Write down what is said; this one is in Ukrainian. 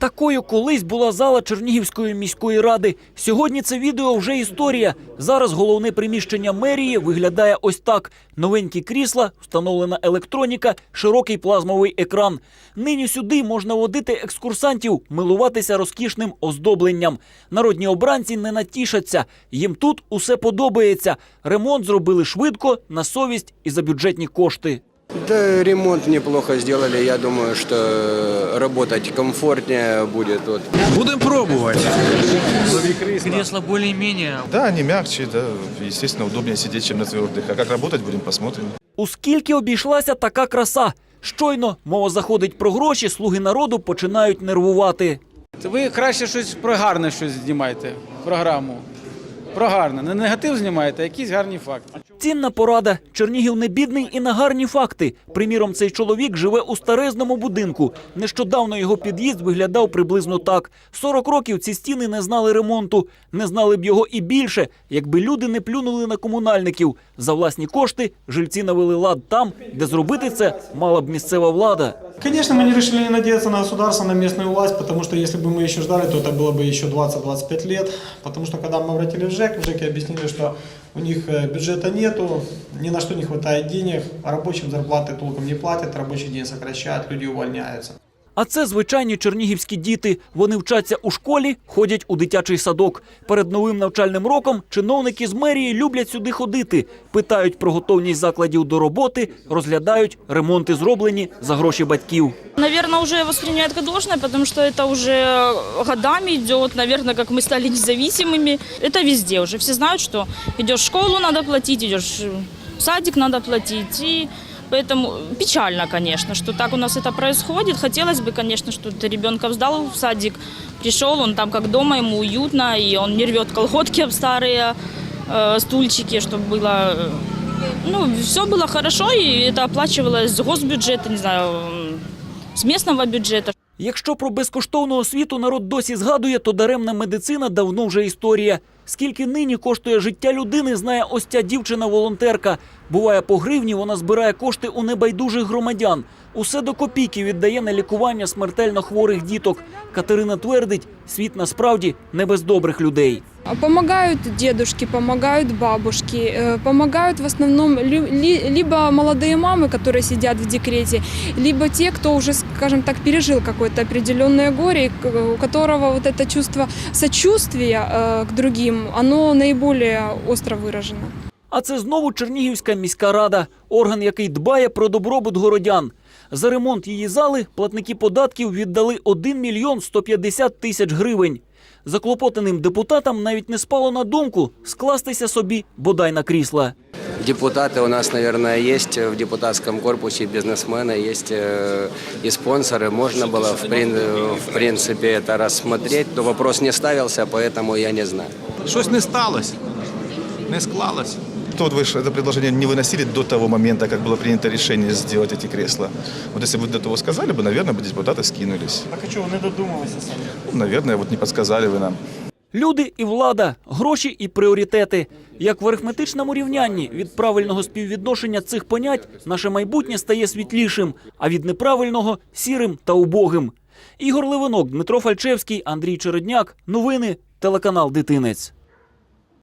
Такою колись була зала Чернігівської міської ради. Сьогодні це відео вже історія. Зараз головне приміщення мерії виглядає ось так: новенькі крісла, встановлена електроніка, широкий плазмовий екран. Нині сюди можна водити екскурсантів, милуватися розкішним оздобленням. Народні обранці не натішаться. Їм тут усе подобається. Ремонт зробили швидко, на совість і за бюджетні кошти. Да, ремонт неплохо сделали. Я думаю, что работать комфортнее будет. Вот. Будем пробовать. Кресло более-менее. Да, они мягче, да, естественно, удобнее сидеть, чем на твердых. А как работать будем, посмотрим. У скільки обійшлася така краса? Щойно мова заходить про гроші, слуги народу починають нервувати. Ви краще щось про гарне щось знімайте, програму. Про гарне. Не негатив знімайте, а якісь гарні факти. Цінна порада. Чернігів не бідний і на гарні факти. Приміром, цей чоловік живе у старезному будинку. Нещодавно його під'їзд виглядав приблизно так. 40 років ці стіни не знали ремонту. Не знали б його і більше, якби люди не плюнули на комунальників. За власні кошти жильці навели лад там, де зробити це мала б місцева влада. Конечно, мы не решили надеяться на государство, на местную власть, потому что если бы мы еще ждали, то это было бы еще 20-25 лет. Потому что когда мы обратились в ЖЭК, в ЖЭКе объяснили, что у них э, бюджета нету, ни на что не хватает денег, а рабочим зарплаты толком не платят, рабочий день сокращают, люди увольняются. А це звичайні чернігівські діти. Вони вчаться у школі, ходять у дитячий садок. Перед новим навчальним роком чиновники з мерії люблять сюди ходити, питають про готовність закладів до роботи, розглядають ремонти зроблені за гроші батьків. Наверное, уже воспринимают как должное, потому что это уже годами идет, наверное, как мы стали независимыми. Это везде уже. Все знают, что идешь в школу, надо платить, идешь в садик, надо платить. И поэтому печально, конечно, что так у нас это происходит. Хотелось бы, конечно, что ты ребенка сдал в садик, пришел, он там как дома, ему уютно, и он не рвет колготки об старые э, стульчики, чтобы было... э, Ну, все было хорошо, и это оплачивалось с госбюджета, не знаю, м, с местного бюджета. Якщо про безкоштовну освіту народ досі згадує, то даремна медицина давно вже історія. Скільки нині коштує життя людини, знає ось ця дівчина-волонтерка. Буває по гривні, вона збирає кошти у небайдужих громадян. Усе до копійки віддає на лікування смертельно хворих діток. Катерина твердить, світ насправді не без добрих людей. Помогают дедушки, помогают бабушки, э, помогают в основном лю- ли- либо молодые мамы, которые сидят в декрете, либо те, кто уже, скажем так, пережил какое-то определенное горе, и к- у которого вот это чувство сочувствия э, к другим, оно наиболее остро выражено. А це знову Чернігівська міська рада, орган, який дбає про добробут городян. За ремонт її зали платники податків віддали 1 мільйон 150 тисяч гривень. Заклопотаним депутатам навіть не спало на думку скластися собі бодай на крісла. Депутаты у нас, наверное, есть в депутатском корпусе, бизнесмены, есть э, и спонсоры. Можно было, в, прин- в принципе, это рассмотреть, но вопрос не ставился, поэтому я не знаю. Щось не сталося, не склалось. То вот вы ж это предложение не выносили до того момента, как было принято решение сделать эти кресла. Вот если бы до того сказали бы, наверное, бы депутаты скинулись. Так а чего, не додумалися сами? Ну, наверное, вот не подсказали вы нам. Люди і влада, гроші і пріоритети. Як в арифметичному рівнянні від правильного співвідношення цих понять наше майбутнє стає світлішим, а від неправильного сірим та убогим. Ігор Левинок, Дмитро Фальчевський, Андрій Чередняк. Новини, телеканал Дитинець.